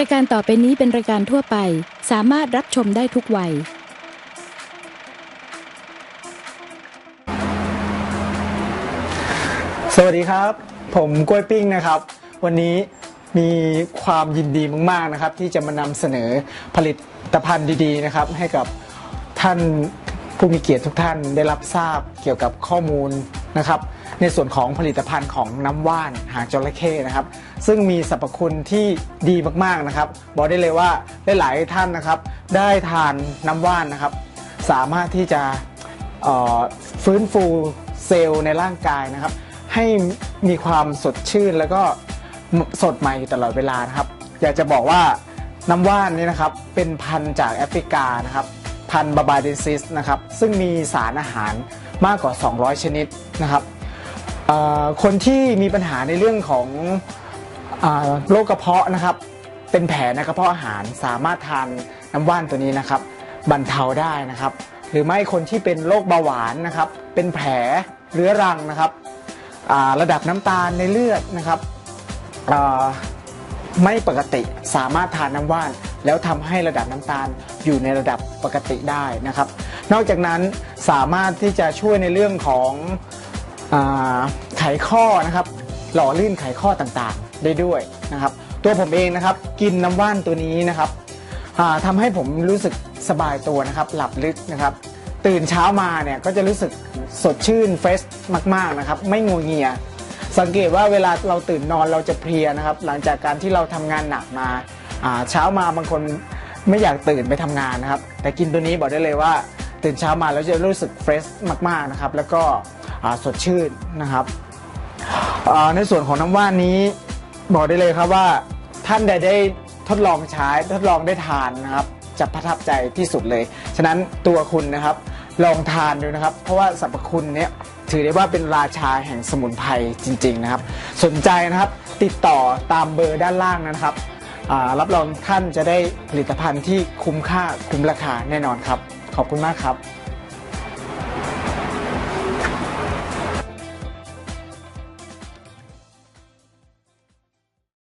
รายการต่อไปนี้เป็นรายการทั่วไป สามารถรับชมได้ทุกวัย สวัสดีครับ ผมกล้วยปิ้งนะครับ วันนี้มีความยินดีมาก ๆ นะครับ ที่จะมานำเสนอผลิตภัณฑ์ดี ๆ นะครับ ให้กับท่านผู้มีเกียรติทุกท่านได้รับทราบเกี่ยวกับข้อมูลนะครับ ในส่วนของผลิตภัณฑ์ของน้ำว่านหางจระเข้นะครับ ซึ่งมีสรรพคุณที่ดีมากๆนะครับ บอกได้เลยว่าหลายๆท่านนะครับ ได้ทานน้ำว่านนะครับ สามารถที่จะฟื้นฟูเซลล์ในร่างกายนะครับ ให้มีความสดชื่นแล้วก็สดใหม่อยู่ตลอดเวลานะครับ อยากจะบอกว่าน้ำว่านนี่นะครับเป็นพันธุ์จากแอฟริกานะครับพันธุ์บาบาเดซิสนะครับซึ่งมีสารอาหารมากกว่า 200 ชนิดนะครับ คนที่มีปัญหาในเรื่องของอโรคกระเพาะนะครับ เป็นแผลในกระเพาะอาหารสามารถทานน้ำว่านตัวนี้นะครับบรรเทาได้นะครับ หรือไม่คนที่เป็นโรคเบาหวานนะครับ เป็นแผลเรื้อรังนะครับระดับน้ำตาลในเลือดนะครับไม่ปกติสามารถทานน้ำว่าน แล้วทำให้ระดับน้ำตาลอยู่ในระดับปกติได้นะครับ นอกจากนั้นสามารถที่จะช่วยในเรื่องของ ไขข้อนะครับ หล่อลื่นไขข้อต่างๆ ได้ด้วยนะครับ ตัวผมเองนะครับกินน้ำว่านตัวนี้นะครับอ่าทำให้ผมรู้สึกสบายตัวนะครับ หลับลึกนะครับ ตื่นเช้ามาเนี่ยก็จะรู้สึกสดชื่นเฟรชมากๆนะครับ ไม่งัวเงีย สังเกตว่าเวลาเราตื่นนอนเราจะเพลียนะครับ หลังจากการที่เราทำงานหนักมาเช้ามาบางคนไม่อยากตื่นไปทำงานนะครับ แต่กินตัวนี้บอกได้เลยว่า ตื่นเช้ามาแล้วจะรู้สึกเฟรชมากๆนะครับ แล้วก็ สดชื่นนะครับในส่วนของน้ำว่านนี้บอกได้เลยครับว่าท่านใดได้ทดลองใช้ทดลองได้ทานนะครับ จะประทับใจที่สุดเลย ฉะนั้นตัวคุณนะครับลองทานดูนะครับ เพราะว่าสรรพคุณเนี้ยถือได้ว่าเป็นราชาแห่งสมุนไพรจริง ๆนะครับ สนใจนะครับติดต่อตามเบอร์ด้านล่างนะครับรับรองท่านจะได้ผลิตภัณฑ์ที่คุ้มค่าคุ้มราคาแน่นอนครับ ขอบคุณมากครับ